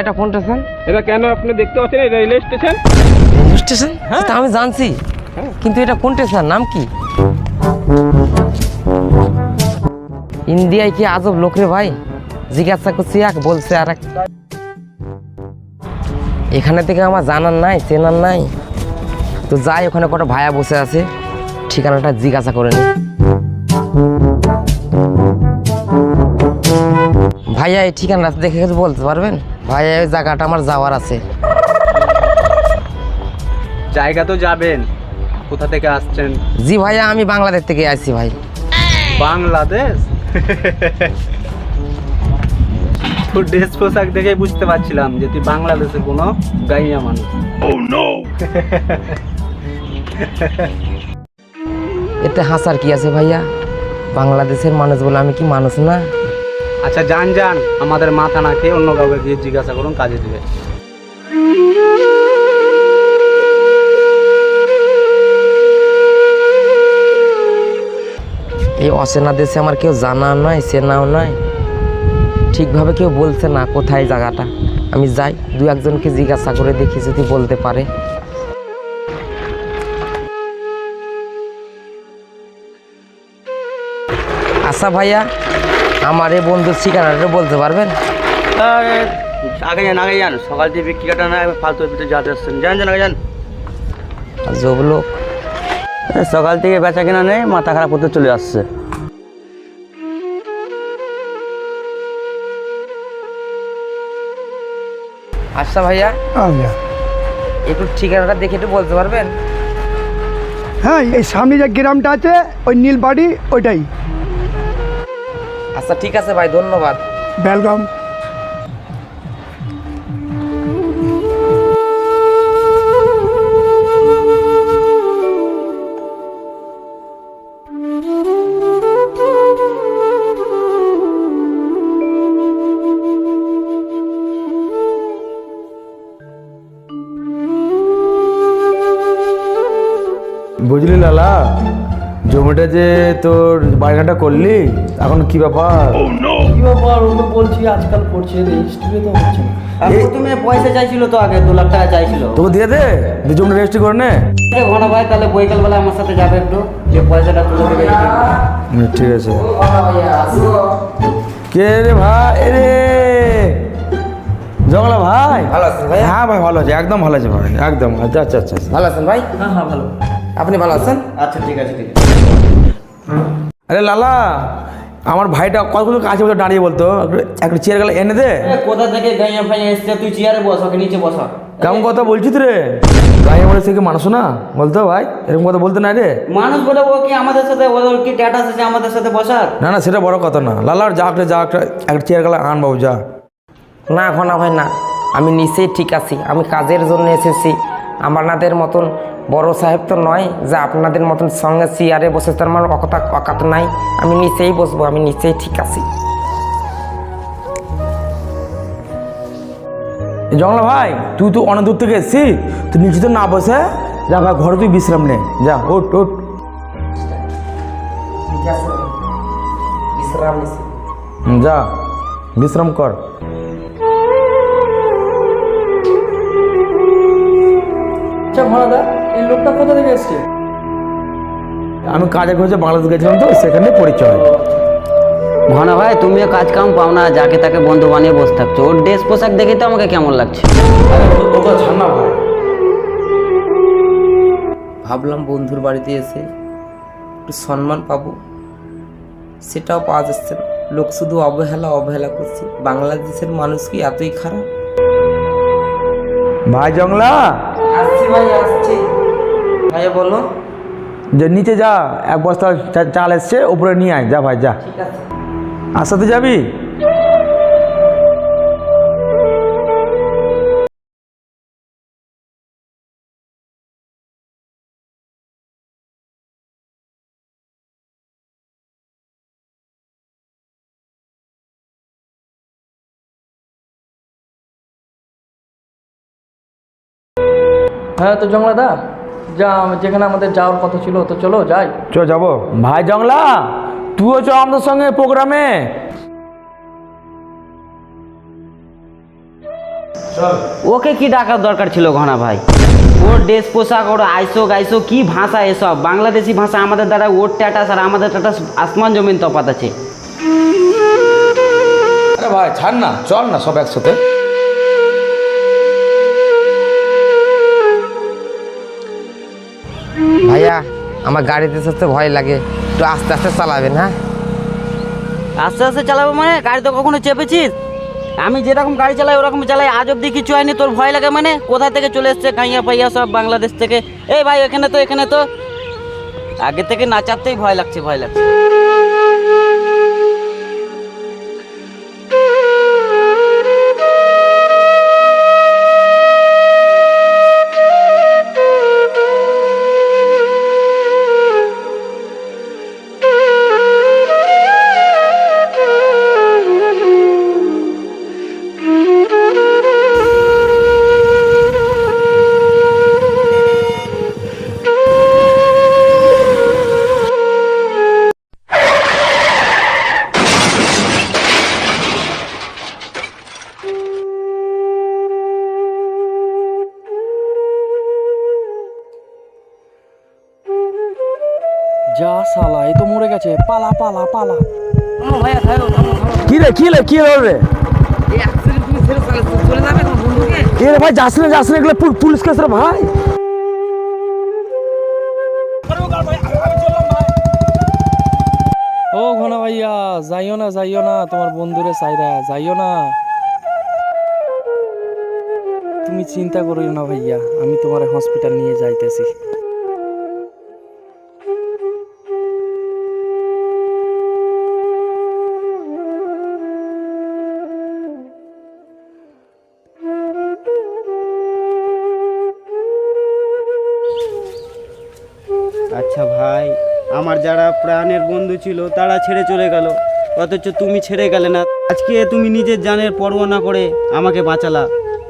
এটা কোন স্টেশন এটা কেন আপনি দেখতে পাচ্ছেন এই রেল স্টেশন? Rail station? তা আমি জানছি। কিন্তু এটা কোন স্টেশন? নাম কি? ইন্ডিয়ায় কি আজব লোক রে ভাই? জিজ্ঞাসা করছি এক বলছে আর এক। এখানে থেকে আমার জানার নাই চেনার নাই। তো যাই ওখানে কটা ভাইয়া বসে আছে। ঠিকানাটা জিজ্ঞাসা করে নি। ভাইয়া এই ঠিকানা দেখে বলতে পারবেন? ভাইয়া এই জায়গাটা আমার যাওয়ার আছে। জায়গা তো যাবেন। কোথা থেকে আসছেন? জি ভাইয়া আমি বাংলাদেশ থেকে আসছি ভাই। বাংলাদেশ? তোর ড্রেস পোশাক দেখে বুঝতে পারছিলাম যে তুই বাংলাদেশের কোনো গাইয়া মানুষ। এতে হাসার কি আছে ভাইয়া? বাংলাদেশের মানুষ বলে আমি কি মানুষ না? আচ্ছা যান যান। আমাদের মাথা না খেয়ে অন্য কাউকে গিয়ে জিজ্ঞাসা করুন, কাজে দিবে। এই অচেনা দেশে আমার কেউ জানা নয়, চেনাও নয়। ঠিকভাবে কেউ বলছে না কোথায় জায়গাটা। আমি যাই, দু একজনকে জিজ্ঞাসা করে দেখি যদি বলতে পারে। আচ্ছা ভাইয়া আমার এই বন্ধুর ঠিকানাটা বলতে পারবেন? আগে যান আগে যান। সকাল থেকে বিক্রি কাটা না ফালতু ভিতরে যাতে আসছেন। যান যান আগে যান। জব লোক। সকাল থেকে বেচা কেনা নেই মাথা খারাপ করতে চলে আসছে। আচ্ছা ভাইয়া একটু ঠিকানাটা দেখে একটু বলতে পারবেন? হ্যাঁ এই সামনে যে গ্রামটা আছে ওই নীল বাড়ি ওইটাই। আচ্ছা ঠিক আছে ভাই ধন্যবাদ। বেলগাম বুঝলি লালা জমিটা যে তোর বায়নাটা করলি এখন কি ব্যাপার? কি ব্যাপার? ও তো বলছি আজকাল করছে রেজিস্ট্রি তো হচ্ছে না। প্রথমে পয়সা চাইছিল তো আগে দু লাখ টাকা চাইছিল। তোকে দিয়ে দে দিয়ে জমিটা রেজিস্ট্রি করে নে। ঘন ভাই তাহলে বৈকাল বেলা আমার সাথে যাবে একটু যে পয়সাটা তুলে দেবে ঠিক আছে। কে রে ভাই? রে! জগলা ভাই? ভালো আছেন ভাই হ্যাঁ ভাই ভালো আছে একদম ভালো আছে ভাই একদম। আচ্ছা আচ্ছা আচ্ছা। ভালো আছেন ভাই? হ্যাঁ হ্যাঁ ভালো। আপনি ভালো আছেন? আচ্ছা ঠিক আছে ঠিক আছে। আরে লালা আমার ভাইটা কতগুলো কাছে বলতো দাঁড়িয়ে বলতো? একটা চেয়ার গেলে এনে দে। কোথা থেকে গাইয়া ফাইয়া এসছে? তুই চেয়ারে বস ওকে নিচে বসা। কেমন কথা বলছিস রে? গায়ে মরে সে কি মানুষ না? বলতো ভাই এরকম কথা বলতে না রে। মানুষ বলে ও কি আমাদের সাথে ওর কি স্ট্যাটাস আছে আমাদের সাথে বসার? না না সেটা বড় কথা না। লালার যা একটা যা একটা একটা চেয়ার গেলে আন বাবু যা। না ঘনা ভাই না। আমি নিচেই ঠিক আছি। আমি কাজের জন্য এসেছি। আমাদের মতন বড় সাহেব তো নয় যে আপনাদের মতন সঙ্গে চেয়ারে বসে তার আমার অকতা অকাত নাই। আমি নিচেই বসবো আমি নিচেই ঠিক আছি। জঙ্গলা ভাই তুই তো অনেক দূর থেকে এসছি তুই নিচে তো না বসে? যা ভাই ঘরে তুই বিশ্রাম নে। যা ওট ওট বিশ্রাম যা বিশ্রাম কর। আচ্ছা ভাড়াদা এই লোকটা কোথা থেকে এসছে? আমি কাজে খোঁজে বাংলাদেশ গেছিলাম তো সেখানে পরিচয় ঘনা ভাই তুমিও কাজ কাম পাও না যাকে তাকে বন্ধু বানিয়ে বসে থাকছো। ওর ড্রেস পোশাক দেখে তো আমাকে কেমন লাগছে? ভাবলাম বন্ধুর বাড়িতে এসে একটু সম্মান পাবো। সেটাও পাওয়া যাচ্ছে না। লোক শুধু অবহেলা অবহেলা করছে। বাংলাদেশের মানুষ কি এতই খারাপ? ভাই জংলা! আসছি ভাই আসছি। ভাইয়া বলো। যে নিচে যা এক বস্তা চাল এসছে উপরে নিয়ে আয় যা ভাই যা। আর সাথে যাবি? হ্যাঁ তো জংলাদা। যা যেখানে আমাদের যাওয়ার কথা ছিল তো চলো যাই। চ যাব। ভাই জংলা তুইও চ আমাদের সঙ্গে প্রোগ্রামে। ওকে কি ডাকার দরকার ছিল ঘনা ভাই? ওর ড্রেস পোশাক ওর আইসো গাইসো কি ভাষা এসব? বাংলাদেশি ভাষা আমাদের দ্বারা ওর ট্যাটাস আর আমাদের ট্যাটাস আসমান জমিন তফাত আছে। আরে ভাই ছাড় না চল না সব একসাথে। আমার গাড়িতে সাথে ভয় লাগে। একটু আস্তে আস্তে চালাবেন হ্যাঁ? আস্তে আস্তে চালাবো মানে? গাড়ি তো কখনো চেপেছিস? আমি যেরকম গাড়ি চালাই, ওরকম চালাই। আজ অব্দি কিছু হয়নি, তোর ভয় লাগে মানে? কোথা থেকে চলে এসছে কাইয়া পাইয়া সব বাংলাদেশ থেকে? এই ভাই, এখানে তো এখানে তো। আগে থেকে নাচাতেই ভয় লাগছে ভয় লাগছে। যা সালা এই তো মরে গেছে। পালা পালা পালা। কি রে কি রে কি রে রে তুমি ছেড়ে চলে চলে যাবে তোমার বন্ধুকে? এ রে ভাই যাস না যাস না এগুলো পুলিশ কেস রে ভাই। ও ঘনা ভাইয়া যাইও না যাইও না তোমার বন্ধুরে সাইরা যাইও না। তুমি চিন্তা করিও না ভাইয়া আমি তোমার হসপিটাল নিয়ে যাইতেছি। আচ্ছা ভাই, আমার যারা প্রাণের বন্ধু ছিল, তারা ছেড়ে চলে গেল। অথচ তুমি ছেড়ে গেলে না। আজকে তুমি নিজের জানের পরোয়া না করে আমাকে বাঁচালা।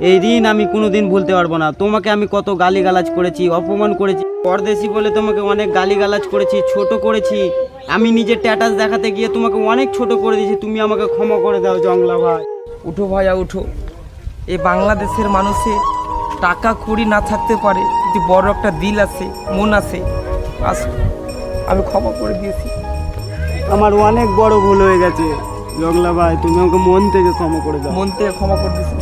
এই ঋণ আমি কোনোদিন ভুলতে পারব না। তোমাকে আমি কত গালিগালাজ করেছি, অপমান করেছি। পরদেশি বলে তোমাকে অনেক গালিগালাজ করেছি, ছোট করেছি। আমি নিজের স্ট্যাটাস দেখাতে গিয়ে তোমাকে অনেক ছোট করে দিয়েছি। তুমি আমাকে ক্ষমা করে দাও, জংলা ভাই। উঠো ভাইয়া, উঠো। এই বাংলাদেশের মানুষের টাকা কুড়ি না থাকতে পারে। কিন্তু বড় একটা দিল আছে মন আছে আস আমি ক্ষমা করে দিয়েছি। আমার অনেক বড় ভুল হয়ে গেছে। জগলা ভাই তুমি আমাকে মন থেকে ক্ষমা করে দাও। মন থেকে ক্ষমা করে দিয়েছি।